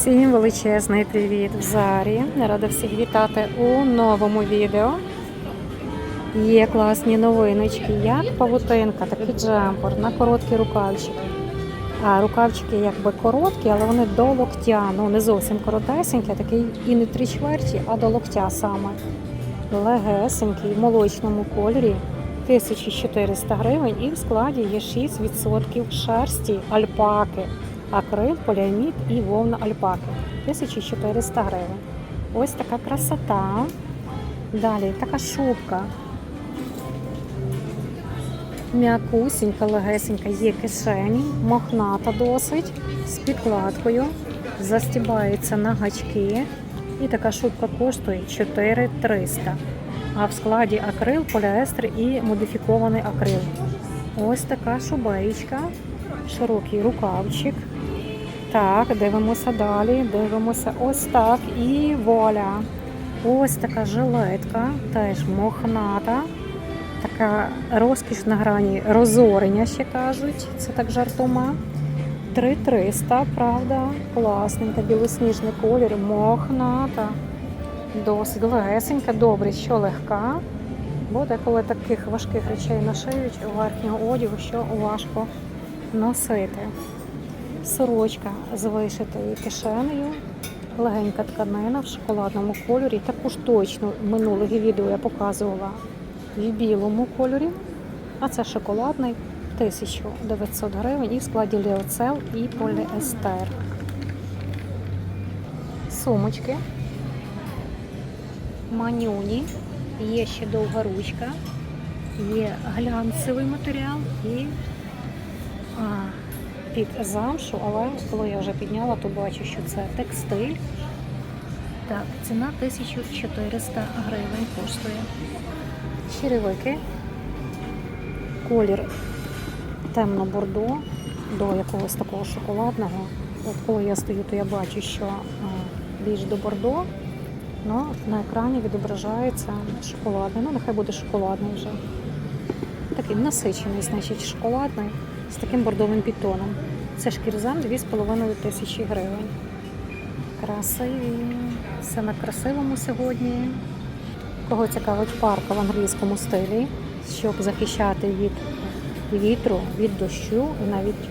Всім величезний привіт в Зарі. Рада всіх вітати у новому відео. Є класні новиночки, як павутинка, такий джемпер на короткий рукавчик. А рукавчики якби короткі, але вони до локтя. Ну не зовсім коротесенькі, а такий і не три чверті, а до локтя саме. Легесенький, в молочному кольорі. 1400 гривень і в складі є 6% шерсті альпаки, акрил, поліамід і вовна альпаки. 1400 гривень. Ось така красота. Далі така шубка. М'якусінька, легесенька, є кишені, мохната досить, з підкладкою, застібається на гачки. І така шубка коштує 4300 а в складі акрил, поліестер і модифікований акрил. Ось така шубеєчка, широкий рукавчик. Так, дивимося далі, дивимося ось так і воля. Ось така жилетка, теж мохната, така розкіш на грані розорення, ще кажуть, це так жартома. 3300, правда, класненька, білосніжний колір, мохната. Досить легесенька, добре, що легка. Бо деколи таких важких речей нашиють у верхнього одягу, що важко носити. Сорочка з вишитою кишенею, легенька тканина в шоколадному кольорі. Таку ж точно в минулих відео я показувала в білому кольорі. А це шоколадний 1900 гривень і в складі ліоцел і поліестер. Сумочки манюні, є ще довга ручка, є глянцевий матеріал і під замшу, але коли я вже підняла, то бачу, що це текстиль. Так, ціна 1400 гривень коштує. Черевики, колір темно-бордо до якогось такого шоколадного. От коли я стою, то я бачу, що більш до бордо. Ну, на екрані відображається шоколадний. Ну, нехай буде шоколадний вже. Такий насичений, значить, шоколадний з таким бордовим підтоном. Це шкірзам 2,5 тисячі гривень. Красиві. Все на красивому сьогодні. Кого цікавить парка в англійському стилі, щоб захищати від вітру, від дощу і навіть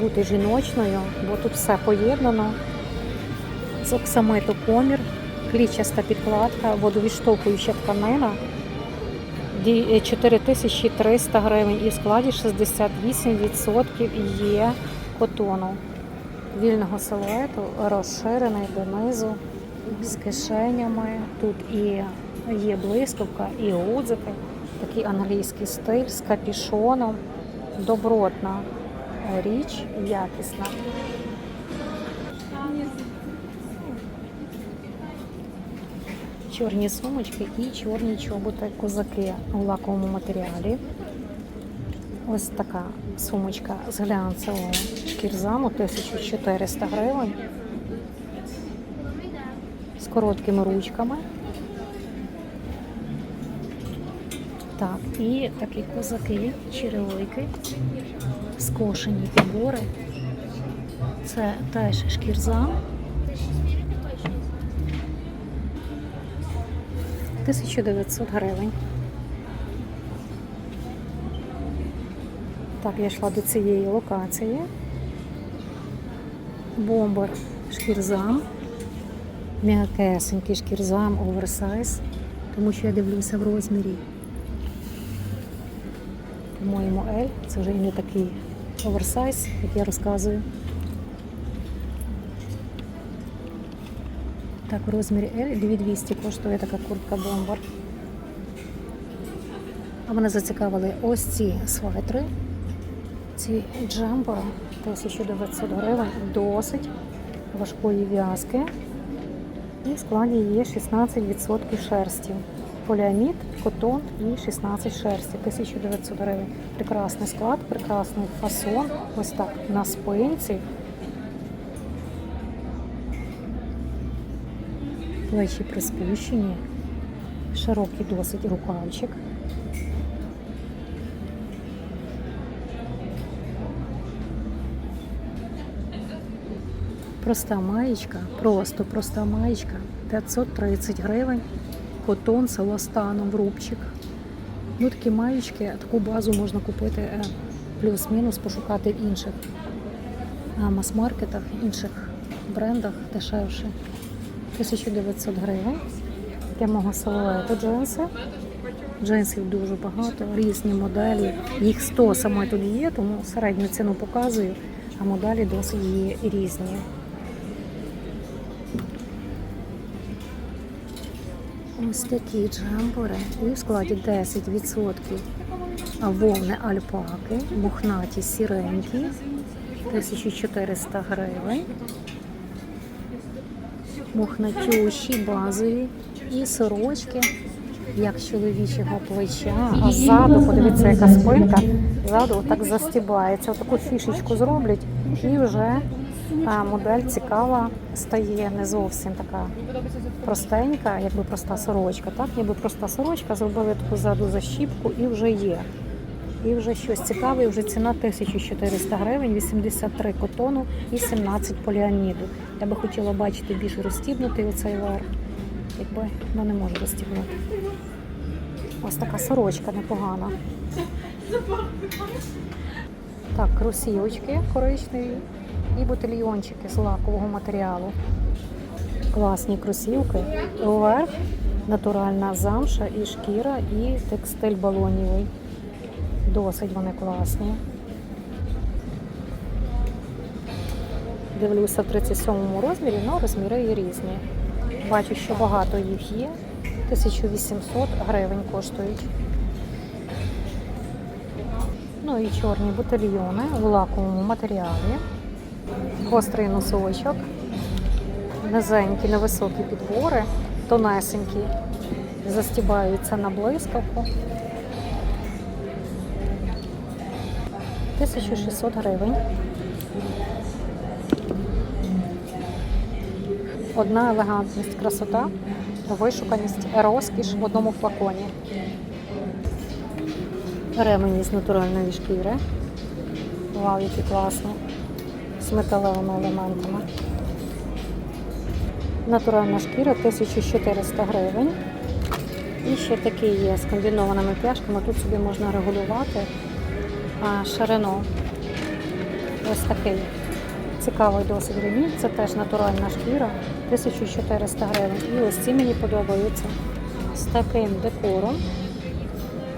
бути жіночною, бо тут все поєднано. З оксамиту комір клічаста підкладка, водовідштовхуюча тканина. 4300 гривень і в складі 68% є котону. Вільного силуету розширений донизу з кишенями. Тут і є блискавка, і гудзики, такий англійський стиль з капішоном. Добротна річ, якісна. чорні сумочки і чорні чоботи козаки у лаковому матеріалі. Ось така сумочка з глянцевого шкірзаму 1400 гривень. З короткими ручками. Так, і такі козаки, черевики, скошені підбори. Це теж шкірзам. 1900 гривень. Так, я йшла до цієї локації. Бомбер шкірзам. М'якесенький шкірзам оверсайз. Тому що я дивлюся в розмірі. По-моєму, L. Це вже і не такий оверсайз, як я розказую. Так, в розмірі L 2200 коштує така куртка бомбар. А мене зацікавили ось ці светри. Ці джемпери 1900 гривень, досить важкої в'язки. І в складі є 16% шерсті. Поліамід, котон і 16 шерсті, 1900 гривень. Прекрасний склад, прекрасний фасон. Ось так на спинці. плечі приспущені, широкий досить рукавчик. Проста маєчка, просто проста маєчка 530 гривень. Котон селостаном в рубчик. Ну, такі маєчки, таку базу можна купити е, плюс-мінус, пошукати в інших е, мас-маркетах, інших брендах дешевше. 1900 гривень. Прямого силуету джинси. Джинсів дуже багато, різні моделі. Їх 100 саме тут є, тому середню ціну показую, а моделі досить є різні. Ось такі джемпери. І в складі 10% вовни альпаки, мохнаті сіренькі, 1400 гривень. Мохнатющі, базові. І сорочки, як чоловічого плеча, а ззаду, подивіться, яка спинка, ззаду отак застібається. Отаку фішечку зроблять. І вже а, модель цікава стає не зовсім така простенька, якби проста сорочка. Так, ніби проста сорочка, зробили таку ззаду защіпку і вже є. І вже щось цікаве, і вже ціна 1400 гривень, 83 котону і 17 поліаміду. Я би хотіла бачити більш розстібнутий оцей верх, якби ну, не можу розстібнути. Ось така сорочка непогана. Так, кросівочки коричневі і ботильйончики з лакового матеріалу. Класні кросівки. Вверх натуральна замша і шкіра, і текстиль балонівий. Досить вони класні. Дивлюся в 37-му розмірі, але розміри є різні. Бачу, що багато їх є. 1800 гривень коштують. Ну і чорні ботильйони в лаковому матеріалі. Гострий носочок. Низенькі, невисокі підбори, тонесенькі, застібаються на блискавку. 1600 гривень. Одна елегантність, красота, вишуканість, розкіш в одному флаконі. Ремені з натуральної шкіри. Вау, які класні. Металевими елементами. Натуральна шкіра 1400 гривень. І ще такі є з комбінованими пляшками. Тут собі можна регулювати ширину. Ось такий цікавий досить ремінь. Це теж натуральна шкіра, 1400 гривень. І ось ці мені подобаються з таким декором.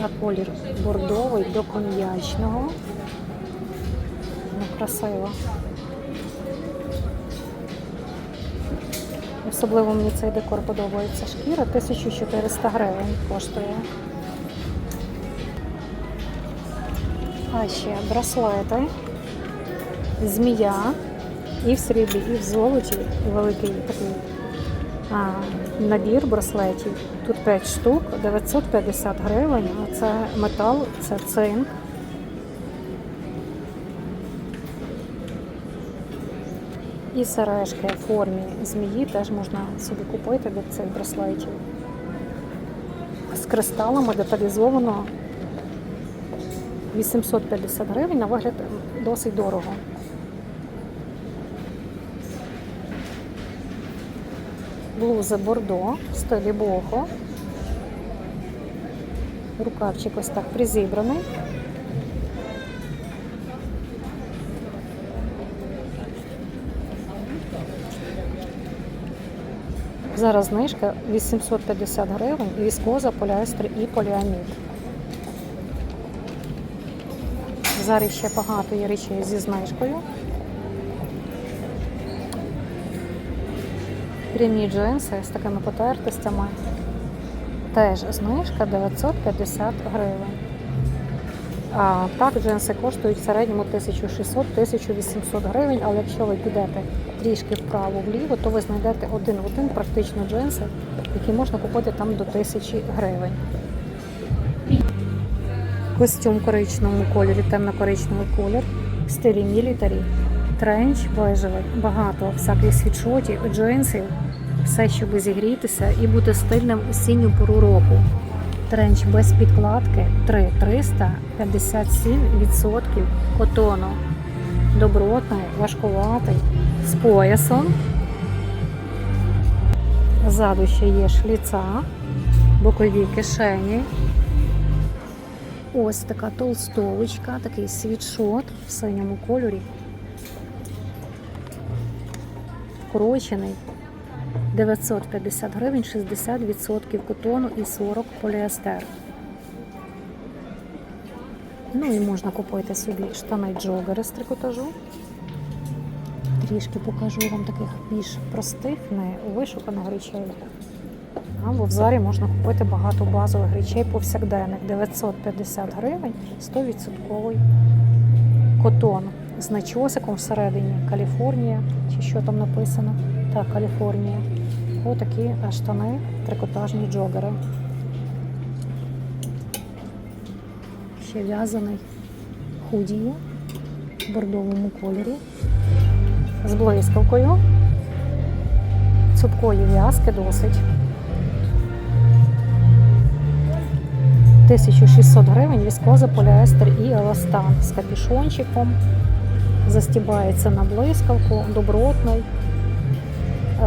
А колір бордовий до коньячного. Ну, красиво. Особливо мені цей декор подобається. Шкіра 1400 гривень коштує. А ще браслети, змія і в сріблі, і в золоті, великий такий а, набір браслетів. Тут 5 штук, 950 гривень, а це метал, це цинк. І сережки в формі змії теж можна собі купити до цих браслетів. З кристалами деталізовано 850 гривень, на вигляд досить дорого. Блуза Бордо стилі бохо. Рукавчик ось так призібраний. Зараз знижка 850 гривень, віскоза, поліестер і поліамід. Зараз ще багато є речей зі знижкою. Прямі джинси з такими потертостями. Теж знижка 950 гривень. А так джинси коштують в середньому 1600-1800 гривень, але якщо ви підете трішки вправо-вліво, то ви знайдете один в один практично джинси, які можна купити там до 1000 гривень. Костюм в коричневому кольорі, темно-коричневий колір, стилі мілітарі, тренч бежевий, багато всяких світшотів, джинсів, все, щоб зігрітися і бути стильним осінню пору року. Тренч без підкладки 3,300, 57% котону. Добротний, важкуватий, з поясом. Ззаду ще є шліца, бокові кишені. Ось така толстовочка, такий світшот в синьому кольорі. Вкорочений. 950 гривень, 60% котону і 40 поліестер. Ну і можна купити собі штани джогери з трикотажу. Трішки покажу вам таких більш простих, не вишуканих речей. Або в зарі можна купити багато базових речей повсякденних. 950 гривень, 100% котон з начосиком всередині. Каліфорнія, чи що там написано. Так, Каліфорнія. Отакі штани, трикотажні джогери. Ще в'язаний худі в бордовому кольорі з блискавкою. Цупкої в'язки досить. 1600 гривень віскоза, поліестер і еластан з капюшончиком. Застібається на блискавку, добротний.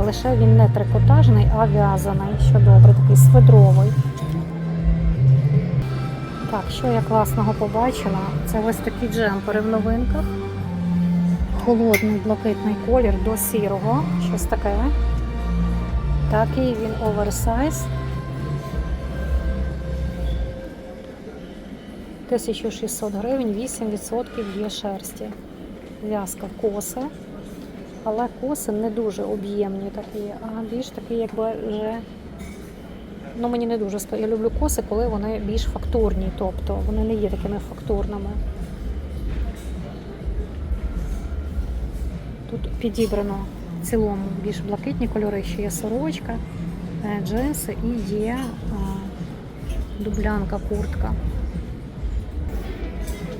Лише він не трикотажний, а в'язаний, що добре, такий сведровий. Так, що я класного побачила? Це ось такі джемпери в новинках. Холодний блакитний колір до сірого, щось таке. Такий він оверсайз. 1600 гривень, 8% є шерсті. В'язка коси. Але коси не дуже об'ємні такі, а більш такі, якби вже. Ну, мені не дуже Я люблю коси, коли вони більш фактурні, тобто вони не є такими фактурними. Тут підібрано в цілому більш блакитні кольори, ще є сорочка, е, джинси і є дублянка, куртка.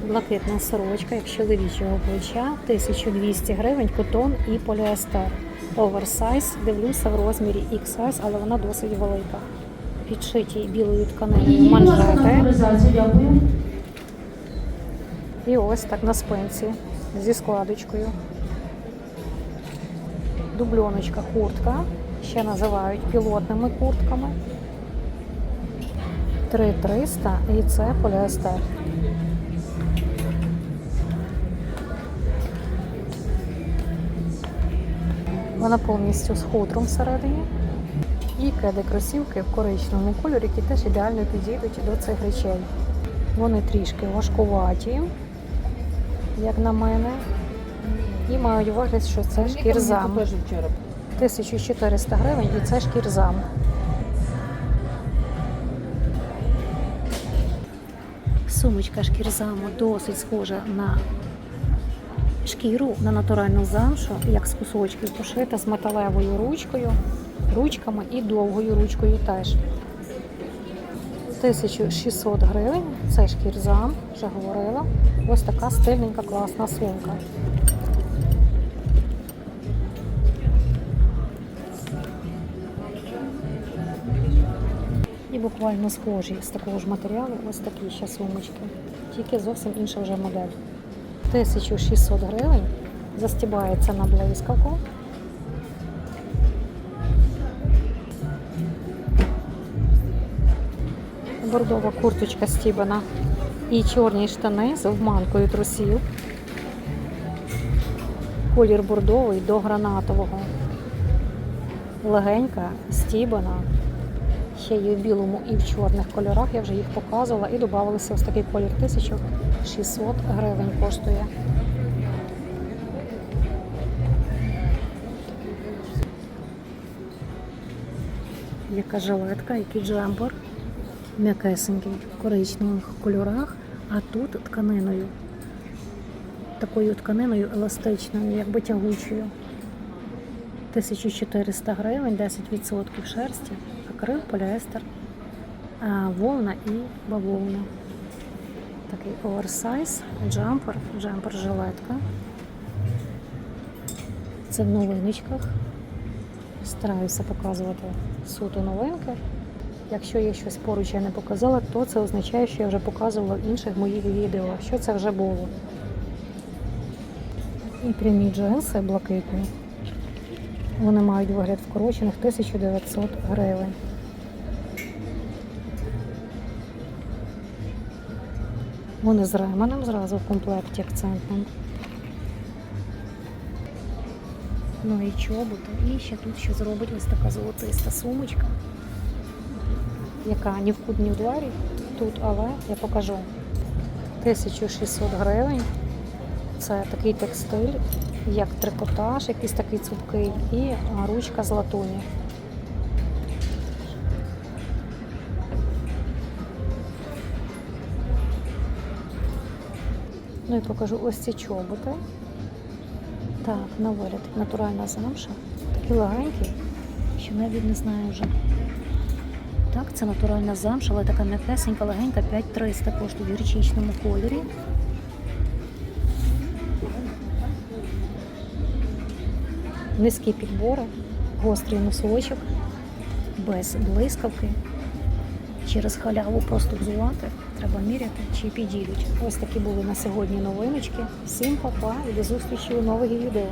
Блакитна сорочка, як чоловічого плеча, 1200 гривень, котон і поліестер. Оверсайз, дивлюся в розмірі XS, але вона досить велика. Підшиті білою тканиною манжети. І ось так на спинці зі складочкою. Дубльоночка куртка, ще називають пілотними куртками. 3300 і це поліестер. Вона повністю з хутром всередині. І кеди кросівки в коричневому кольорі, які теж ідеально підійдуть до цих речей. Вони трішки важкуваті, як на мене. І мають вигляд, що це шкірзам. 1400 гривень і це шкірзам. Сумочка шкірзаму досить схожа на шкіру, на натуральну замшу, як з кусочків, пошита з металевою ручкою, ручками і довгою ручкою теж. 1600 гривень, це шкірзам, вже говорила. Ось така стильненька, класна сумка. І буквально схожі з такого ж матеріалу ось такі ще сумочки. Тільки зовсім інша вже модель. 1600 гривень. Застібається на блискавку. Бордова курточка стібана. І чорні штани з обманкою трусів. Колір бордовий до гранатового. Легенька, стібана. Ще є в білому і в чорних кольорах. Я вже їх показувала. І додавалися ось такий колір 1600 гривень коштує. Яка жилетка, який джемпер. М'якесенький в коричневих кольорах, а тут тканиною. Такою тканиною еластичною, якби тягучою. 1400 гривень, 10% шерсті, акрил, поліестер, а, вовна і бавовна. Такий оверсайз, джампер, джампер жилетка. Це в новиночках. Стараюся показувати суто новинки. Якщо є щось поруч я не показала, то це означає, що я вже показувала в інших моїх відео, що це вже було. І прямі джинси блакитні Вони мають вигляд вкорочених 1900 гривень. Вони з ременем зразу в комплекті акцентним. Ну і чоботи. І ще тут ще зробить ось така золотиста сумочка, яка ні в кут, ні в двері тут, але я покажу. 1600 гривень. Це такий текстиль, як трикотаж, якийсь такий цупкий, і ручка з латуні. Ну і покажу ось ці чоботи. Так, на вигляд натуральна замша. Такі легенькі, що навіть не знаю вже. Так, це натуральна замша, але така м'якесенька, легенька, 5300 коштує в гірчичному кольорі. Низькі підбори, гострий носочок, без блискавки. Через халяву просто взувати, треба міряти чи підійдуть. Ось такі були на сьогодні новиночки. Всім па-па і до зустрічі у нових відео.